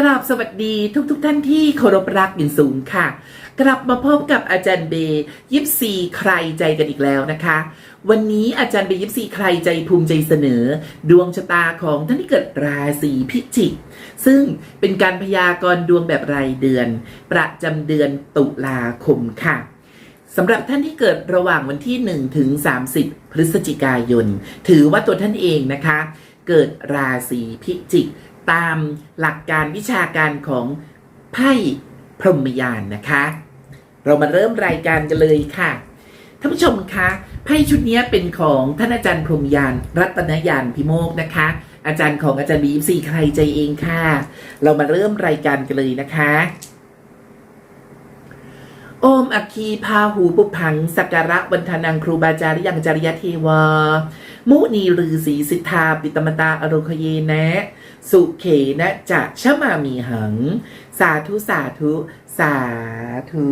กราบสวัสดีทุกทกท่านที่เคารพรักอย่างสูงค่ะ กลับมาพบกับอาจารย์เบย์ยิปซีใครใจกันอีกแล้วนะคะ วันนี้อาจารย์เบย์ยิปซีใครใจภูมิใจเสนอ ดวงชะตาของท่านที่เกิดราศีพิจิก ซึ่งเป็นการพยากรณ์ดวงแบบรายเดือน ประจำเดือนตุลาคมค่ะสำหรับท่านที่เกิดระหว่างวันที่ 1 ถึง 30 พฤศจิกายน ถือว่าตัวท่านเองนะคะ เกิดราศีพิจิก ตามหลักการวิชาการของไพ่พรหมยานนะคะ เรามาเริ่มรายการกันเลยค่ะท่านผู้ชมคะไพ่ชุดนี้เป็นของท่านอาจารย์พรหมยาน รัตนยานพิโมกนะคะ อาจารย์ของอาจารย์บีฟซีใครใจเองค่ะ เรามาเริ่มรายการกันเลยนะคะโอมอคีพาหูปุพังสักการะวันทานังครูบาจาริยังจริยเทวา มุนีลือสีสิทธาปิตมตาอโรคเยนะ สุเขนะจะชะมามีหัง สาธุสาธุสาธุ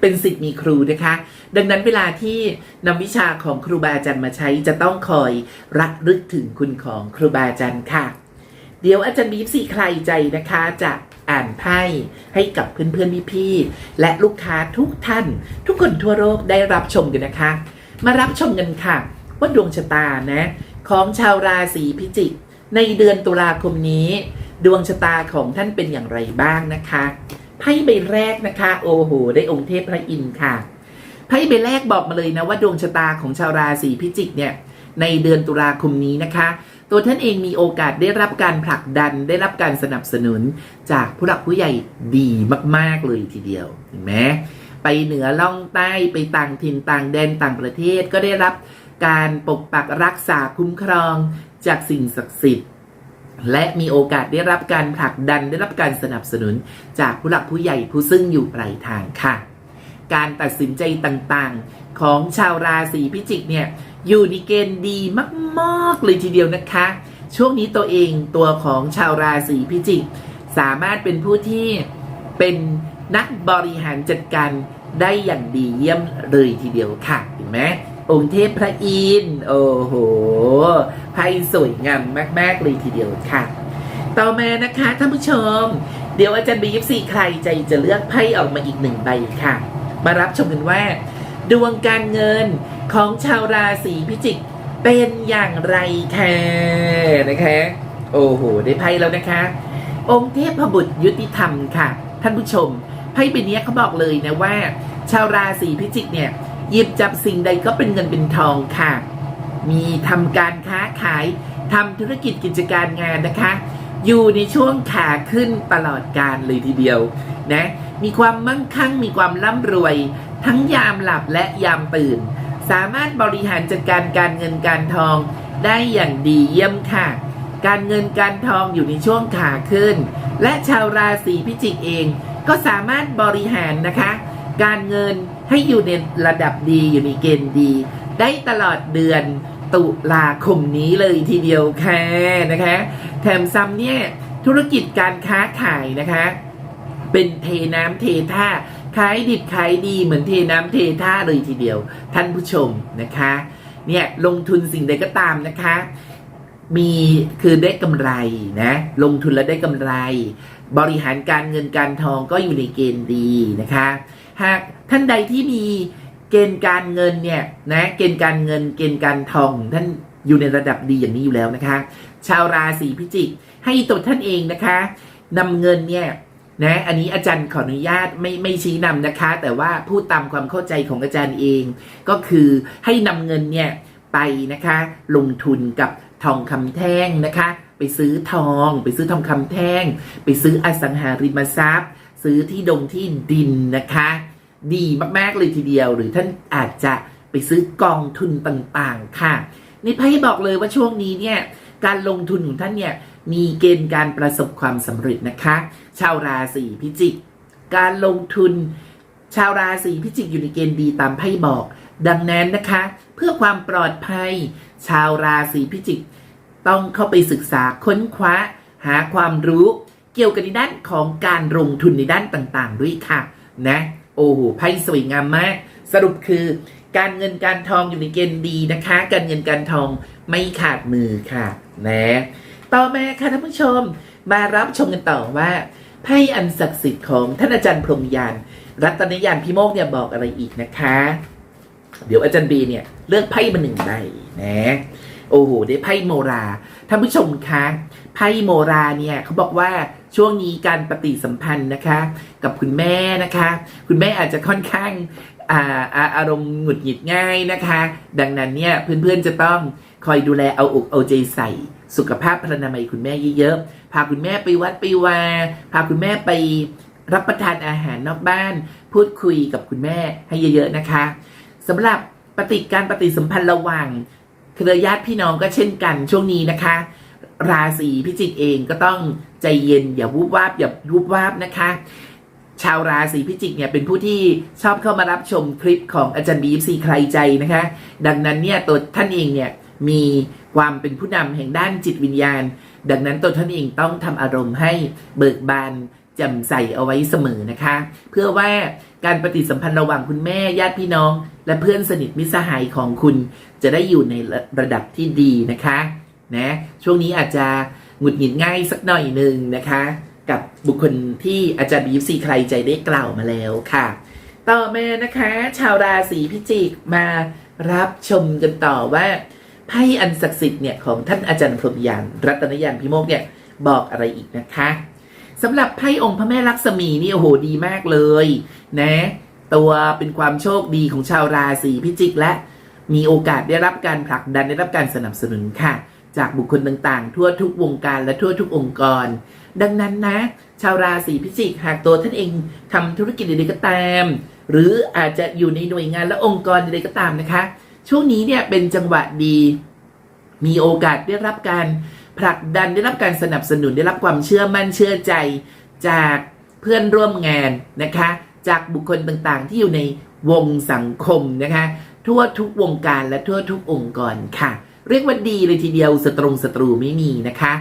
เป็นสิทธิ์มีครูนะคะ ดังนั้นเวลาที่นำวิชาของครูบาอาจารย์มาใช้จะต้องคอยระลึกถึงคุณของครูบาอาจารย์ค่ะ เดี๋ยวอาจารย์บีฟสีใครใจนะคะจะอ่านไพ่ให้กับเพื่อนๆพี่ๆและลูกค้าทุกท่าน ทุกคนทั่วโลกได้รับชมกันนะคะ มารับชมกันค่ะ ว่าดวงชะตานะของชาวราศีพิจิก ในเดือนตุลาคมนี้ ดวงชะตาของท่านเป็นอย่างไรบ้างนะคะไพ่ใบแรกนะคะ โอ้โห ได้องค์เทพพระอินทร์ค่ะไพ่ใบแรกบอกมาเลยนะว่าดวงชะตาของชาวราศีพิจิกเนี่ยในเดือนตุลาคมนี้นะคะ ตัวท่านเองมีโอกาสได้รับการผลักดันได้รับการสนับสนุนจากผู้หลักผู้ใหญ่ดีมาก ๆ เลยทีเดียวเห็นไหมไปเหนือล่องใต้ไปต่างถิ่นต่างแดนต่างประเทศก็ได้รับ การปกปักรักษาคุ้มครองจากสิ่งศักดิ์สิทธิ์ และมีโอกาสได้รับการผลักดันได้รับการสนับสนุน จากผู้หลักผู้ใหญ่ผู้ซึ่งอยู่ปลายทางค่ะ การตัดสินใจต่างๆ ของชาวราศีพิจิกเนี่ยอยู่ในเกณฑ์ดีมากๆเลยทีเดียวนะคะ ช่วงนี้ตัวเองตัวของชาวราศีพิจิก สามารถเป็นผู้ที่เป็นนักบริหารจัดการได้อย่างดีเยี่ยมเลยทีเดียวค่ะเห็นไหม องค์เทพพระอินทร์โอ้โหไพ่สวยงามมาก ๆ เลยทีเดียวค่ะ ต่อมานะคะท่านผู้ชม เดี๋ยวอาจารย์บียิปซีใครใจจะเลือกไพ่ออกมาอีกหนึ่งใบค่ะ มารับชมกันว่า ดวงการเงินของชาวราศีพิจิกเป็นอย่างไรค่ะนะคะ โอ้โห ได้ไพ่แล้วนะคะ องค์เทพบุตรยุติธรรมค่ะ ท่านผู้ชมไพ่ใบนี้เขาบอกเลยนะว่า ชาวราศีพิจิกเนี่ย หยิบจับสิ่งใดก็เป็นเงินเป็นทองค่ะ มีทำการค้าขายทำธุรกิจกิจการงานนะคะ อยู่ในช่วงขาขึ้นตลอดการเลยทีเดียวนะมีความมั่งคั่งมีความร่ำรวย ทั้งยามหลับและยามตื่น สามารถบริหารจัดการการเงินการทองได้อย่างดีเยี่ยมค่ะ การเงินการทองอยู่ในช่วงขาขึ้น และชาวราศีพิจิกเองก็สามารถบริหารนะคะ การเงิน ให้อยู่ในระดับดีอยู่ในเกณฑ์ดี ได้ตลอดเดือนตุลาคมนี้เลยทีเดียวค่ะนะคะ แถมซ้ำเนี่ยธุรกิจการค้าขายนะคะ เป็นเทน้ำเทท่าขายดิบขายดีเหมือนเทน้ำเทท่าเลยทีเดียว ท่านผู้ชมนะคะ เนี่ยลงทุนสิ่งใดก็ตามนะคะ มีคือได้กำไรนะลงทุนแล้วได้กำไร บริหารการเงินการทองก็อยู่ในเกณฑ์ดีนะคะหาก ท่านใดที่มีเกณฑ์การเงินเนี่ยนะเกณฑ์การเงินเกณฑ์การทองท่านอยู่ในระดับดีอย่างนี้อยู่แล้วนะคะ ชาวราศีพิจิก ให้ตัวท่านเองนะคะนำเงินเนี่ยนะอันนี้อาจารย์ขออนุญาตไม่ไม่ชี้นำนะคะ แต่ว่าพูดตามความเข้าใจของอาจารย์เอง ก็คือให้นำเงินเนี่ยไปนะคะ ลงทุนกับทองคำแท่งนะคะ ไปซื้อทอง ไปซื้อทองคำแท่ง ไปซื้ออสังหาริมทรัพย์ ซื้อที่ดงที่ดินนะคะ ดีมากๆเลยทีเดียว หรือท่านอาจจะไปซื้อกองทุนต่างๆ ค่ะ นี่ไพ่บอกเลยว่าช่วงนี้เนี่ยการลงทุนของท่านเนี่ยมีเกณฑ์การประสบความสำเร็จนะคะ ชาวราศีพิจิก การลงทุน ชาวราศีพิจิกอยู่ในเกณฑ์ดีตามไพ่บอก ดังนั้นนะคะ เพื่อความปลอดภัย ชาวราศีพิจิก ต้องเข้าไปศึกษาค้นคว้า หาความรู้ เกี่ยวกับในด้านของการลงทุนในด้านต่างๆ ด้วยค่ะ นะ โอ้โหไพ่สวยงามมาก สรุปคือ การเงินการทองอยู่ในเกณฑ์ดีนะคะ การเงินการทองไม่ขาดมือค่ะนะต่อมาค่ะท่านผู้ชม มารับชมกันต่อว่าไพ่อันศักดิ์สิทธิ์ของท่านอาจารย์พรหมยานรัตนยานพิโมกเนี่ยบอกอะไรอีกนะคะ เดี๋ยวอาจารย์บีเนี่ยเลือกไพ่มาหนึ่งใบนะโอ้โหได้ไพ่โมราท่านผู้ชมคะไพ่โมราเนี่ยเขาบอกว่า ช่วงนี้การปฏิสัมพันธ์นะคะ กับคุณแม่นะคะ คุณแม่อาจจะค่อนข้างอาอาอารมณ์หงุดหงิดง่ายนะคะ ดังนั้นเนี่ยเพื่อนๆจะต้องคอยดูแลเอาอกเอาใจใส่ สุขภาพพรรณนามัยคุณแม่เยอะๆพาคุณแม่ไปวัดไปวาพาคุณแม่ไปรับประทานอาหารนอกบ้าน พูดคุยกับคุณแม่ให้เยอะๆนะคะสำหรับปฏิการปฏิสัมพันธ์ระหว่างเครือญาติพี่น้องก็เช่นกันช่วงนี้นะคะ ราศีพิจิกเองก็ต้องใจเย็นอย่าวูบวาบอย่าวูบวาบนะคะ ชาวราศีพิจิกเนี่ยเป็นผู้ที่ชอบเข้ามารับชมคลิปของอาจารย์บีฟซีใครใจนะคะ ดังนั้นเนี่ยตัวท่านเองเนี่ยมีความเป็นผู้นำแห่งด้านจิตวิญญาณ ดังนั้นตัวท่านเองต้องทำอารมณ์ให้เบิกบานแจ่มใสเอาไว้เสมอนะคะ เพื่อว่าการปฏิสัมพันธ์ระหว่างคุณแม่ญาติพี่น้อง และเพื่อนสนิทมิตรสหายของคุณ จะได้อยู่ในระดับที่ดีนะคะ นะช่วงนี้อาจจะหงุดหงิดง่ายสักหน่อยหนึ่งนะคะ กับบุคคลที่อาจารย์บีฟซีใครใจได้กล่าวมาแล้วค่ะ ต่อมานะคะ ชาวราศีพิจิกมารับชมกันต่อว่าไพ่อันศักดิ์สิทธิ์เนี่ยของท่านอาจารย์พรหมยานรัตนยานพิโมกเนี่ยบอกอะไรอีกนะคะสำหรับไพ่องค์พระแม่ลักษมีนี่โอ้โหดีมากเลยนะ ตัวเป็นความโชคดีของชาวราศีพิจิกและมีโอกาสได้รับการผลักดันได้รับการสนับสนุนค่ะ จากบุคคลต่างๆ ทั่วทุกวงการและทั่วทุกองค์กร ดังนั้นนะ ชาวราศีพิจิกหากตัวท่านเองทำธุรกิจใดๆก็ตาม หรืออาจจะอยู่ในหน่วยงานและองค์กรใดๆก็ตามนะคะ ช่วงนี้เนี่ยเป็นจังหวะดี มีโอกาสได้รับการผลักดันได้รับการสนับสนุนได้รับความเชื่อมั่นเชื่อใจจากเพื่อนร่วมงานนะคะ จากบุคคลต่างๆ ที่อยู่ในวงสังคมนะคะ ทั่วทุกวงการและทั่วทุกองค์กรค่ะ เรียกว่าดีเลยทีเดียวสตรงศัตรูไม่มีนะคะ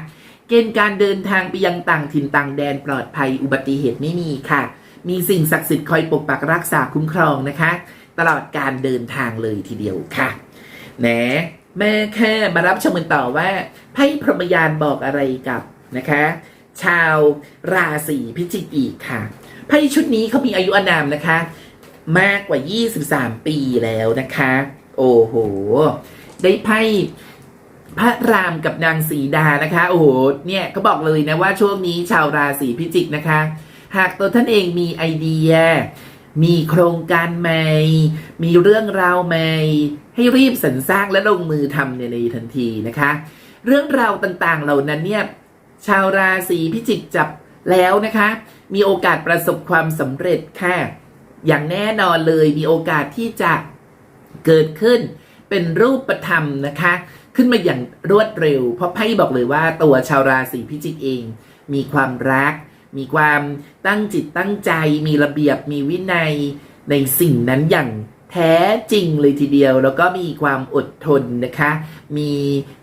เกณฑ์การเดินทางไปยังต่างถิ่นต่างแดนปลอดภัยอุบัติเหตุไม่มีค่ะ มีสิ่งศักดิ์สิทธิ์คอยปกปักรักษาคุ้มครองนะคะ ตลอดการเดินทางเลยทีเดียวค่ะแหนแม่แค่มารับชมกันต่อว่าไพ่พรหมยานบอกอะไรกับนะคะ ชาวราศีพิจิกอีกค่ะไพ่ชุดนี้เขามีอายุอานามนะคะ มากกว่า 23 ปีแล้วนะคะ โอ้โห ได้ไพ่พระรามกับนางสีดานะคะ โอ้โห เนี่ยเขาบอกเลยนะว่าช่วงนี้ชาวราศีพิจิกนะคะ หากตัวท่านเองมีไอเดีย มีโครงการใหม่ มีเรื่องราวใหม่ ให้รีบสรรสร้างและลงมือทำในในทันทีนะคะ เรื่องราวต่างๆเหล่านั้นเนี่ย ชาวราศีพิจิกจับแล้วนะคะ มีโอกาสประสบความสำเร็จค่ะ อย่างแน่นอนเลยมีโอกาสที่จะเกิดขึ้น เป็นรูปธรรมนะคะ ขึ้นมาอย่างรวดเร็ว เพราะไพ่บอกเลยว่าตัวชาวราศีพิจิกเอง มีความรัก มีความตั้งจิตตั้งใจ มีระเบียบมีวินัยในสิ่งนั้นอย่างแท้จริงเลยทีเดียว แล้วก็มีความอดทนนะคะ มี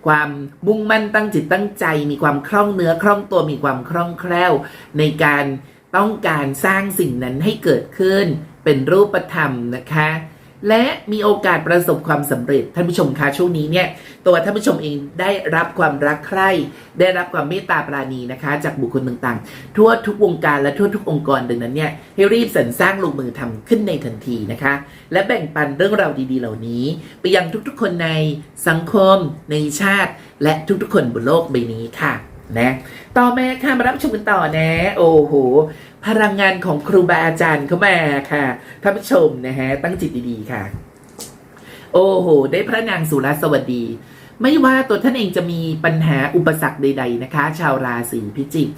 ความมุ่งมั่นตั้งจิตตั้งใจ มีความคล่องเนื้อคล่องตัวมีความคล่องแคล่ว ในการต้องการสร้างสิ่งนั้นให้เกิดขึ้น เป็นรูปธรรมนะคะ และมีโอกาสประสบความสำเร็จท่านผู้ชมคะช่วงนี้เนี่ยตัวท่านผู้ชมเองได้รับความรักใคร่ได้รับความเมตตาปราณีนะคะ จากบุคคลต่างๆ ทั่วทุกวงการและทั่วทุกองค์กรดังนั้นเนี่ยให้รีบสรรสร้างลงมือทำขึ้นในทันทีนะคะ และแบ่งปันเรื่องราวดีๆ เหล่านี้ ไปยังทุกๆ คนในสังคม ในชาติ และทุกๆ คนบนโลกใบนี้ค่ะนะต่อมาค่ะมารับชมกันต่อนะ โอ้โห พลังงานของครูบาอาจารย์เข้ามาค่ะท่านผู้ชมนะฮะตั้งจิตดีๆค่ะ โอ้โห ได้พระนางสุรสวัสดี ไม่ว่าตัวท่านเองจะมีปัญหาอุปสรรคใด ๆนะคะ ชาวราศีพิจิก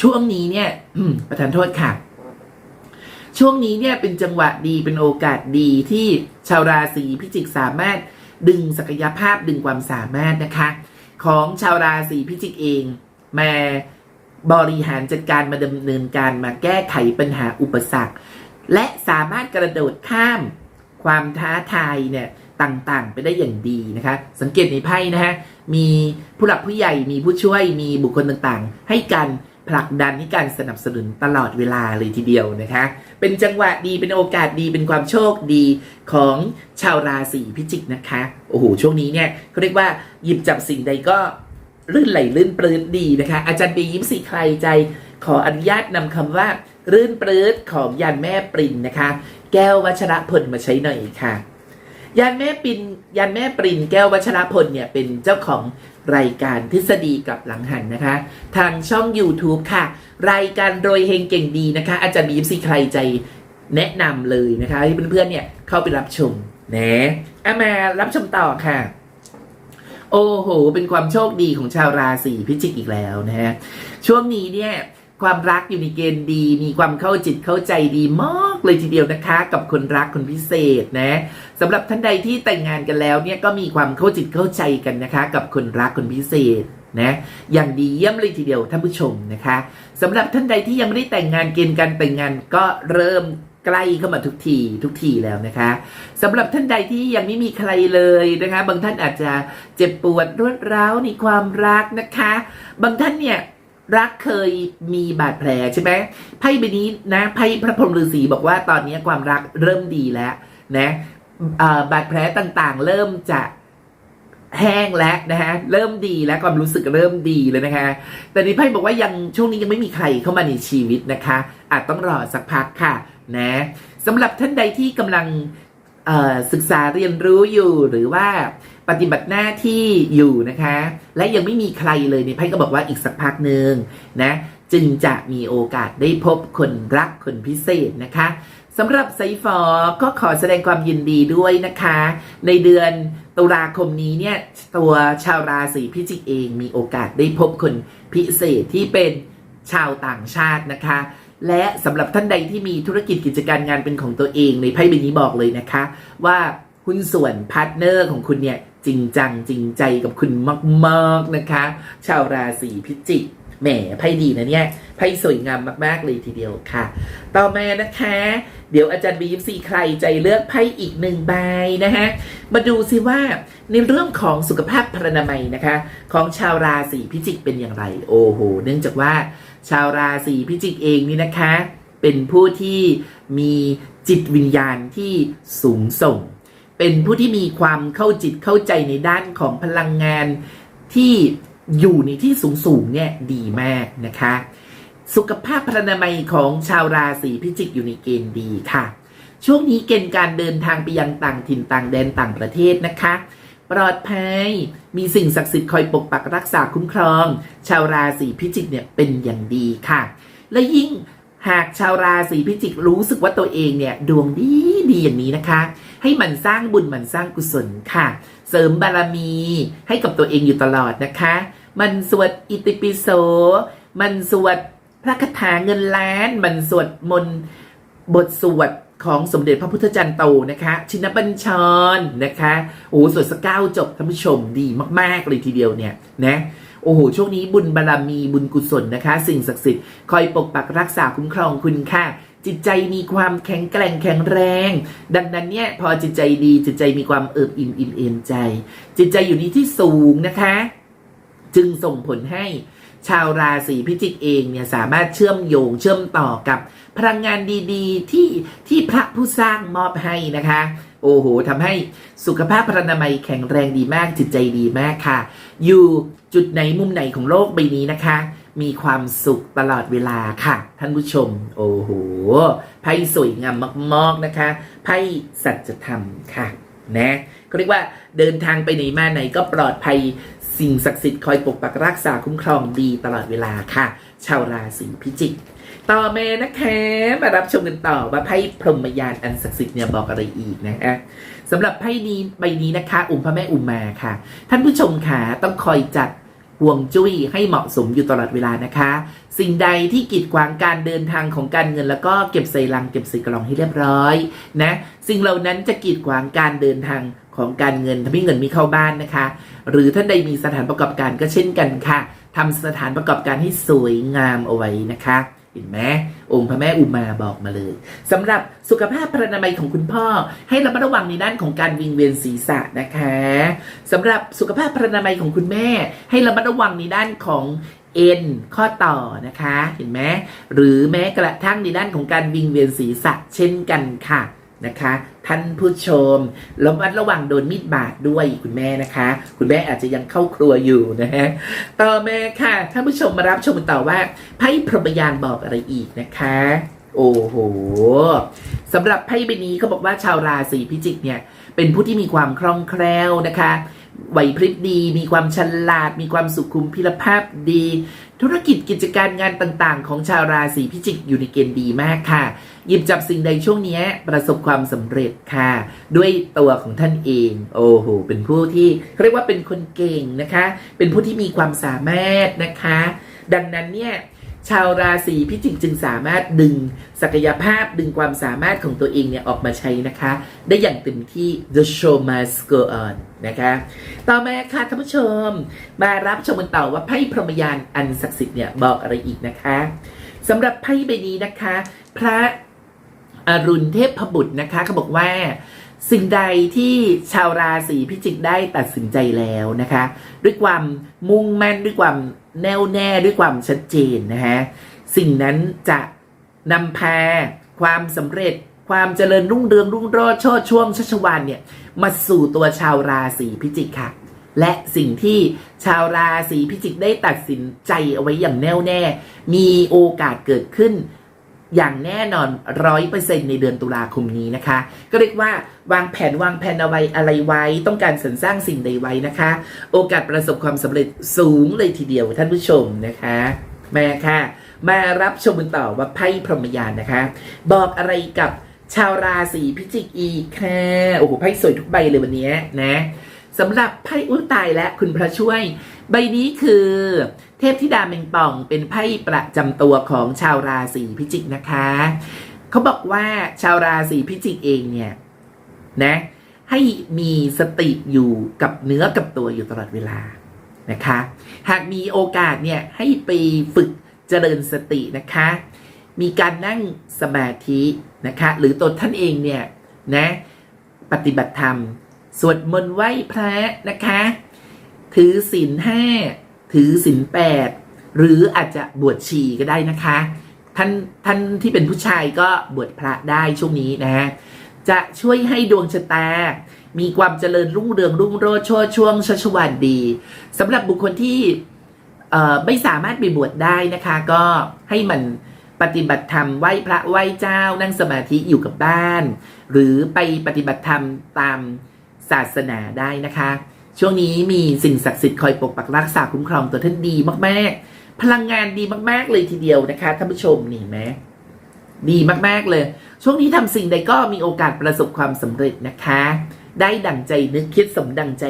ช่วงนี้เนี่ยประทานโทษค่ะช่วงนี้เนี่ยเป็นจังหวะดีเป็นโอกาสดีที่ชาวราศีพิจิกสามารถดึงศักยภาพดึงความสามารถนะคะ ของชาวราศีพิจิกเอง มา บริหารจัดการมาดำเนินการมาแก้ไขปัญหาอุปสรรค และสามารถกระโดดข้ามความท้าทายเนี่ยต่างๆ ไปได้อย่างดีนะคะ สังเกตในไพ่นะฮะมีผู้หลักผู้ใหญ่มีผู้ช่วยมีบุคคลต่างๆ ให้การผลักดันให้การสนับสนุนตลอดเวลาเลยทีเดียวนะคะ เป็นจังหวะดีเป็นโอกาสดีเป็นความโชคดีของชาวราศีพิจิกนะคะ โอ้โหช่วงนี้เนี่ยเขาเรียกว่าหยิบจับสิ่งใดก็ ลื่นไหลลื่นปลื้ดดีนะคะ อาจารย์ปียิ้มสีใครใจ ขออนุญาตนำคำว่า รื่นปลื้ดของยานแม่ปรินนะคะ แก้ววัชระพลมาใช้หน่อยค่ะยานแม่ปินยานแม่ปรินแก้ววัชรพลเนี่ยเป็นเจ้าของรายการทฤษฎีกับหลังหันนะคะ ทางช่อง YouTube ค่ะ รายการโรยเฮงเก่งดีนะคะ อาจารย์บีมซีใครใจแนะนำเลยนะคะ ให้เพื่อนๆเนี่ยเข้าไปรับชมนะเอามารับชมต่อค่ะ โอ้โห เป็นความโชคดีของชาวราศีพิจิกอีกแล้วนะฮะ ช่วงนี้เนี่ยความรักอยู่ในเกณฑ์ดี มีความเข้าจิตเข้าใจดีมากเลยทีเดียวนะคะ กับคนรักคนพิเศษนะสำหรับท่านใดที่แต่งงานกันแล้วเนี่ยก็มีความเข้าจิตเข้าใจกันนะคะ กับคนรักคนพิเศษนะอย่างดีเยี่ยมเลยทีเดียวท่านผู้ชมนะคะสำหรับท่านใดที่ยังไม่ได้แต่งงานเกณฑ์การแต่งงานก็เริ่ม ใกล้เข้ามาทุกทีทุกทีแล้วนะคะสำหรับท่านใดที่ยังไม่มีใครเลยนะคะ บางท่านอาจจะเจ็บปวดรวดร้าวในความรักนะคะ บางท่านเนี่ยรักเคยมีบาดแผลใช่ไหมไพ่ใบนี้นะไพ่พระพรหมฤาษีบอกว่าตอนนี้ความรักเริ่มดีแล้วนะบาดแผลต่างๆ เริ่มจะแห้งแล้วนะฮะเริ่มดีแล้วความรู้สึกเริ่มดีเลยนะคะ แต่ในไพ่บอกว่ายังช่วงนี้ยังไม่มีใครเข้ามาในชีวิตนะคะ อาจต้องรอสักพักค่ะ นะสำหรับท่านใดที่กำลังศึกษาเรียนรู้อยู่หรือว่าปฏิบัติหน้าที่อยู่นะคะ และยังไม่มีใครเลยในไพ่ก็บอกว่าอีกสักพักหนึ่งนะจึงจะมีโอกาสได้พบคนรักคนพิเศษนะคะสำหรับไซฟอก็ขอแสดงความยินดีด้วยนะคะ ในเดือนตุลาคมนี้เนี่ยตัวชาวราศีพิจิกเองมีโอกาสได้พบคนพิเศษที่เป็นชาวต่างชาตินะคะ และสำหรับท่านใดที่มีธุรกิจกิจการงานเป็นของตัวเองในไพ่ใบนี้บอกเลยนะคะ ว่าหุ้นส่วนพาร์ทเนอร์ของคุณเนี่ยจริงจังจริงใจกับคุณมากๆนะคะ ชาวราศีพิจิกแหมไพ่ดีนะเนี่ยไพ่สวยงามมากๆเลยทีเดียวค่ะ ต่อมานะคะ เดี๋ยวอาจารย์บีมซีใครใจเลือกไพ่อีกหนึ่งใบนะฮะมาดูสิว่าในเรื่องของสุขภาพพรรณนามัยนะคะ ของชาวราศีพิจิกเป็นอย่างไร โอ้โห เนื่องจากว่า ชาวราศีพิจิกเองนี่นะคะ เป็นผู้ที่มีจิตวิญญาณที่สูงส่ง เป็นผู้ที่มีความเข้าจิตเข้าใจในด้านของพลังงานที่อยู่ในที่สูงสูงๆเนี่ยดีมากนะคะ สุขภาพพรรณนามัยของชาวราศีพิจิกอยู่ในเกณฑ์ดีค่ะ ช่วงนี้เกณฑ์การเดินทางไปยังต่างถิ่นต่างแดนต่างประเทศนะคะ ปลอดภัย มีสิ่งศักดิ์สิทธิ์คอยปกปักรักษาคุ้มครอง ชาวราศีพิจิกเนี่ยเป็นอย่างดีค่ะ และยิ่งหากชาวราศีพิจิกรู้สึกว่าตัวเองเนี่ยดวงดีดีอย่างนี้นะคะ ให้มันสร้างบุญมันสร้างกุศลค่ะ เสริมบารมีให้กับตัวเองอยู่ตลอดนะคะ มันสวดอิติปิโส มันสวดพระคาถาเงินล้าน มันสวดมนต์บทสวด ของสมเด็จพระพุทธจันทร์โตนะคะ ชินบัญชรนะคะโอ้โหสวดสกเก้าจบท่านผู้ชมดีมาก ๆ เลยทีเดียวเนี่ยนะโอ้โห ช่วงนี้บุญบารรมีบุญกุศลนะคะ สิ่งศักดิ์สิทธิ์คอยปกปักรักษาคุ้มครองคุณค่ะ จิตใจมีความแข็งแกร่งแข็งแรง ดังนั้นเนี่ยพอจิตใจดีจิตใจมีความเอิบอิ่มอิ่มเอมใจ จิตใจอยู่ในที่สูงนะคะ จึงส่งผลให้ชาวราศีพิจิกเองเนี่ยสามารถเชื่อมโยงเชื่อมต่อกับ พลังงานดีๆ ที่ที่พระผู้สร้างมอบให้นะคะ โอ้โหทำให้สุขภาพพรรณนามัยแข็งแรงดีมากจิตใจดีมากค่ะ อยู่จุดไหนมุมไหนของโลกใบนี้นะคะ มีความสุขตลอดเวลาค่ะ ท่านผู้ชม โอ้โหไพ่สวยงามมากๆนะคะไพ่สัจธรรมค่ะนะก็เรียกว่าเดินทางไปไหนมาไหนก็ปลอดภัยสิ่งศักดิ์สิทธิ์คอยปกปักรักษาคุ้มครองดีตลอดเวลาค่ะ ชาวราศีพิจิก ต่อมานะคะมารับชมกันต่อว่าไพ่พรหมยานอันศักดิ์สิทธิ์เนี่ยบอกอะไรอีกนะคะสำหรับไพ่นี้ใบนี้นะคะ อุมพระแม่อุมมาค่ะ ท่านผู้ชมค่ะต้องคอยจัดห่วงจุ้ยให้เหมาะสมอยู่ตลอดเวลานะคะ สิ่งใดที่กีดขวางการเดินทางของการเงิน แล้วก็เก็บใส่ลังเก็บใส่กล่องให้เรียบร้อยนะ สิ่งเหล่านั้นจะกีดขวางการเดินทางของการเงินทำให้เงินม่เข้าบ้านนะคะ หรือท่านใดมีสถานประกอบการก็เช่นกันค่ะทำสถานประกอบการให้สวยงามเอาไว้นะคะ เห็นไหมองค์พระแม่อุมาบอกมาเลยสำหรับสุขภาพพรรณนามัยของคุณพ่อ ให้ระมัดระวังในด้านของการวิงเวียนศีรษะนะคะสำหรับสุขภาพพรรณนามัยของคุณแม่ ให้ระมัดระวังในด้านของเอ็นข้อต่อนะคะ เห็นไหมหรือแม้กระทั่งในด้านของการวิงเวียนศีรษะเช่นกันค่ะ นะคะ ท่านผู้ชมระมัดระวังโดนมีดบาดด้วยคุณแม่นะคะ คุณแม่อาจจะยังเข้าครัวอยู่นะฮะต่อมาค่ะท่านผู้ชมมารับชมต่อว่าไพ่พรหมยานบอกอะไรอีกนะคะ โอ้โหสำหรับไพ่ใบนี้เขาบอกว่าชาวราศีพิจิกเนี่ย เป็นผู้ที่มีความคล่องแคล่วนะคะไหวพริบดี มีความฉลาด มีความสุขุมพิรภาพดี ธุรกิจกิจการงานต่างๆ ของชาวราศีพิจิกอยู่ในเกณฑ์ดีมากค่ะ หยิบจับสิ่งใดช่วงนี้ประสบความสำเร็จค่ะ ด้วยตัวของท่านเอง โอ้โห เป็นผู้ที่เขาเรียกว่าเป็นคนเก่งนะคะ เป็นผู้ที่มีความสามารถนะคะ ดังนั้นเนี่ยชาวราศีพิจิกจึงสามารถดึงศักยภาพดึงความสามารถของตัวเองเนี่ยออกมาใช้นะคะ ได้อย่างเต็มที่ the show must go on นะคะ ต่อมาค่ะท่านผู้ชม มารับชมกันต่อว่าไพ่พรหมยานอันศักดิ์สิทธิ์เนี่ยบอกอะไรอีกนะคะสำหรับไพ่ใบนี้นะคะ พระ อรุณเทพบุตรนะคะเขาบอกว่า สิ่งใดที่ชาวราศีพิจิกได้ตัดสินใจแล้วนะคะ ด้วยความมุ่งมั่นด้วยความแน่วแน่ด้วยความชัดเจนนะฮะสิ่งนั้นจะนำพาความสำเร็จความเจริญรุ่งเรืองรุ่งโรจน์โชดช่วงชัชวานเนี่ยมาสู่ตัวชาวราศีพิจิกค่ะ และสิ่งที่ชาวราศีพิจิกได้ตัดสินใจเอาไว้อย่างแน่วแน่ มีโอกาสเกิดขึ้น อย่างแน่นอนร้อยเปอร์เซ็นในเดือนตุลาคมนี้นะคะ ก็เรียกว่าวางแผนวางแผนเอาไว้อะไรไว้ ต้องการสรรสร้างสิ่งใดไว้นะคะ โอกาสประสบความสำเร็จสูงเลยทีเดียวท่านผู้ชมนะคะมาค่ะ มารับชมกันต่อว่าไพ่พรหมยานนะคะ บอกอะไรกับชาวราศีพิจิกอีกค่ะโอ้โหไพ่สวยทุกใบเลยวันนี้นะสำหรับไพ่อุ้ยตายและคุณพระช่วย ใบนี้คือเทพธิดาเมงป่องเป็นไพ่ประจำตัวของชาวราศีพิจิกนะคะ เขาบอกว่าชาวราศีพิจิกเองเนี่ยนะให้มีสติอยู่กับเนื้อกับตัวอยู่ตลอดเวลานะคะ หากมีโอกาสเนี่ยให้ไปฝึกเจริญสตินะคะ มีการนั่งสมาธินะคะ หรือตัวท่านเองเนี่ยนะปฏิบัติธรรม สวดมนต์ไหว้พระนะคะ ถือศีลห้าถือศีลแปดหรืออาจจะบวชชีก็ได้นะคะ ท่านท่านที่เป็นผู้ชายก็บวชพระได้ช่วงนี้นะฮะจะช่วยให้ดวงชะตา มีความเจริญรุ่งเรืองรุ่งโรจน์โชดช่วงชัชวานดีสำหรับบุคคลที่เอ่อไม่สามารถไปบวชได้นะคะ ก็ให้มันปฏิบัติธรรมไหว้พระไหว้เจ้านั่งสมาธิอยู่กับบ้าน หรือไปปฏิบัติธรรมตามศาสนาได้นะคะ ช่วงนี้มีสิ่งศักดิ์สิทธิ์คอยปกปักรักษาคุ้มครองตัวท่านดีมากๆ พลังงานดีมากๆเลยทีเดียวนะคะท่านผู้ชมนี่ไหมดีมากๆเลย ช่วงนี้ทำสิ่งใดก็มีโอกาสประสบความสำเร็จนะคะ ได้ดั่งใจนึกคิดสมดั่งใจ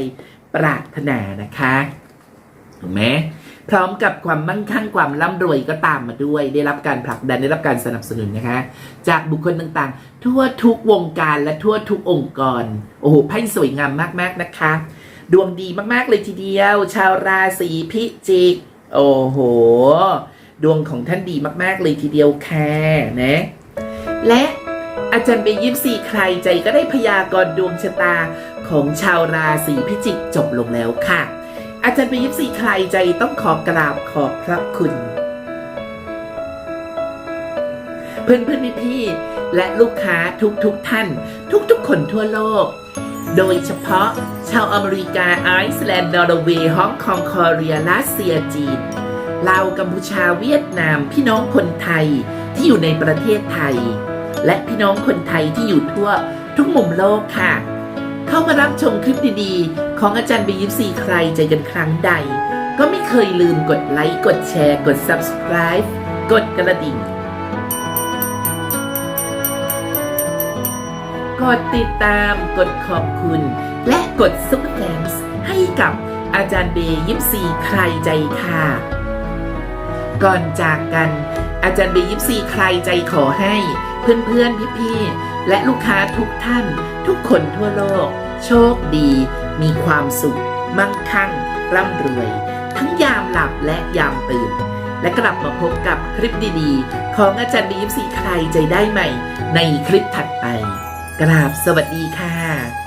ปรารถนานะคะถูกไหมพร้อมกับความมั่งคั่งความร่ำรวยก็ตามมาด้วย ได้รับการผลักดันได้รับการสนับสนุนนะคะ จากบุคคลต่างๆ ทั่วทุกวงการและทั่วทุกองค์กร โอ้โหไพ่สวยงามมากๆนะคะ ดวงดีมากๆเลยทีเดียว ชาวราศีพิจิก โอ้โห ดวงของท่านดีมากๆเลยทีเดียวแค่ะนะ และอาจารย์เบยิปซีใครใจก็ได้พยากรณ์ดวงชะตาของชาวราศีพิจิกจบลงแล้วค่ะ อาจารย์เบยิปซีใครใจต้องขอกราบขอบพระคุณ เพื่อนเพื่อนพี่พี่ๆและลูกค้าทุกทุกๆท่าน ทุกทุกๆคนทั่วโลก โดยเฉพาะชาวอเมริกาไอซ์แลนด์นอร์เวย์ฮ่องกงคอเรียรัสเซียจีนลาวกัมพูชาเวียดนามพี่น้องคนไทยที่อยู่ในประเทศไทย และพี่น้องคนไทยที่อยู่ทั่วทุกมุมโลกค่ะ เข้ามารับชมคลิปดีๆ ของอาจารย์บียิปซีใครใจกันครั้งใด ก็ไม่เคยลืมกดไลค์กดแชร์ กด subscribe กดกระดิ่ง กดติดตาม กดขอบคุณ และกดซุปเปอร์แ n นส์ให้กับอาจารย์เบย์ยิปซีใครใจค่ะ ก่อนจากกัน อาจารย์เบย์ยิปซีใครใจขอให้ เพื่อนๆ พี่ๆ และลูกค้าทุกท่าน ทุกคนทั่วโลก โชคดี มีความสุข มั่งคั่ง ร่ำรวย ทั้งยามหลับและยามตื่น และกลับมาพบกับคลิปดีๆ ของอาจารย์เบย์ยิปซีใครใจได้ใหม่ ในคลิปถัดไป กราบสวัสดีค่ะ